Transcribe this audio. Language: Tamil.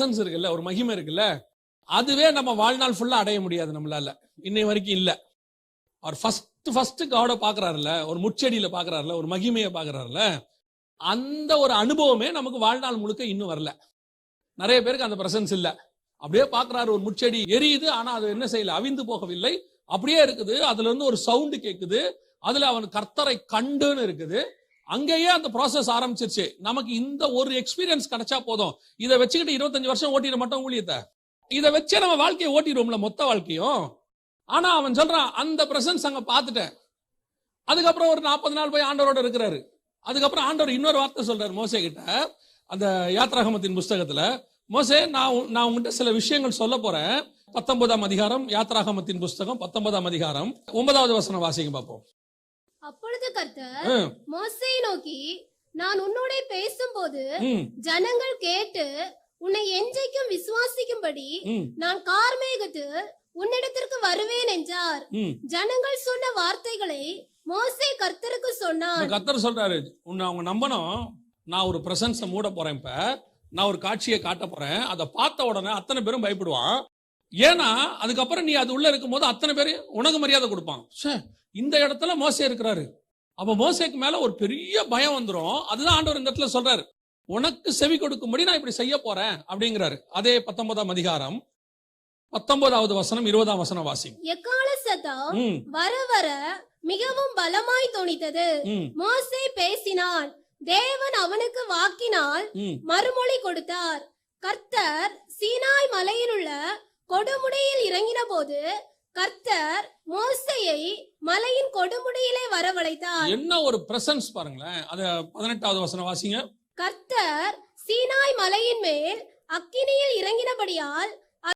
பிரசன்ஸ் இருக்குல்ல ஒரு மகிமை இருக்குல்ல அதுவே நம்ம வாழ்நாள் ஃபுல்லா அடைய முடியாது நம்மளால. இன்னை வரைக்கும் இல்ல. அவர் ஃபர்ஸ்ட் ஃபர்ஸ்ட் காடை பாக்குறாருல ஒரு முச்செடியில பாக்குறாருல ஒரு மகிமையை பாக்குறாருல அந்த ஒரு அனுபவமே நமக்கு வாழ்நாள் முழுக்க இன்னும் வரல. நிறைய பேருக்கு அந்த பிரசன்ஸ் இல்ல. அப்படியே பாக்குறாரு ஒரு முச்செடி எரியுது ஆனா அது என்ன செய்யல அவிந்து போகவில்லை. அப்படியே இருக்குது அதுல இருந்து ஒரு சவுண்டு கேக்குது அதுல அவன் கர்த்தரை கண்டுன்னு இருக்குது. அங்கேயே அந்த ப்ராசஸ் ஆரம்பிச்சிருச்சு. நமக்கு இந்த ஒரு எக்ஸ்பீரியன்ஸ் கிடைச்சா போதும். இதை வச்சுக்கிட்டு இருபத்தஞ்சு வருஷம் ஓட்டிட மாட்டோம் ஊழியத்தை. இதை வச்சே நம்ம வாழ்க்கையை ஓட்டிடுவோம்ல மொத்த வாழ்க்கையும். ஆனா அவன் சொல்றான் அந்த பிரசன்ஸ் அங்க பார்த்துட்டேன். அதுக்கப்புறம் ஒரு நாற்பது நாள் போய் ஆண்டவரோட இருக்கிறாரு. அதுக்கப்புறம் ஆண்டவர் இன்னொரு வார்த்தை சொல்றாரு மோசே கிட்ட அந்த யாத்ராகமத்தின் புஸ்தகத்துல மோசே நான் உன்- நான் உங்ககிட்ட சில விஷயங்கள் சொல்ல போறேன். பத்தொன்பதாம் அதிகாரம் யாத்ராகமத்தின் புஸ்தகம் பத்தொன்பதாம் அதிகாரம் ஒன்பதாவது வசனம் வாசிங்க பார்ப்போம். கர்த்தர் ம், மோசையை நோக்கி நான் உன்னோட பேசும்போது ஜனங்கள் கேட்டு உன்னை எஞ்சைக்கும் விசுவாசிக்கும்படி நான் கார்மேகத்து உன்னிடத்திற்கு வருவேன் என்றார். ஜனங்கள் சொன்ன வார்த்தைகளை மோசே கர்த்தருக்கு சொன்னான் கர்த்தர் சொல்றாரு உன்னை அவங்க நம்பணும். நான் ஒரு பிரசன்ஸை மூட போறேன் இப்ப. நான் ஒரு காட்சியை காட்ட போறேன். அதை பார்த்த உடனே அத்தனை பேரும் பயப்படுவான். ஏன்னா அதுக்கப்புறம் நீ அது உள்ள இருக்கும்போது அத்தனை பேர் உனக்கு மரியாதை கொடுப்பான். இந்த இடத்துல மோசே இருக்கிறாரு. அப்ப மோசேக்கு மேல ஒரு பெரிய பயம் வந்துரும். அதுதான் ஆண்டவர் இந்த இடத்துல சொல்றாரு. உனக்கு செவி கொடுக்கும்படி நான் இப்படி செய்ய போறேன் அப்படிங்கிறாரு. அதே பத்தொன்பதாம் அதிகாரம் பத்தொன்பதாவது வசனம் இருபதாம் வசனம் வாசி எக்கால சத்தம் வர வர மிகவும் பலமாய் தொனித்தது. ம். மோசே பேசினான். தேவன் அவனுக்கு வாக்கினால் மறுமொழி கொடுத்தார். கர்த்தர் சீனாய் மலையில் உள்ள கொடுமுடியில் இறங்கின போது கர்த்தர் மோசையை கொடுமுடியிலே வரவழைத்தார். என்ன ஒரு பிரசன்ஸ் பாருங்களேன். அத பதினெட்டாவது வசனம் வாசிங்க. கர்த்தர் சீனாய் மலையின் மேல் அக்கினியில் இறங்கினபடியால்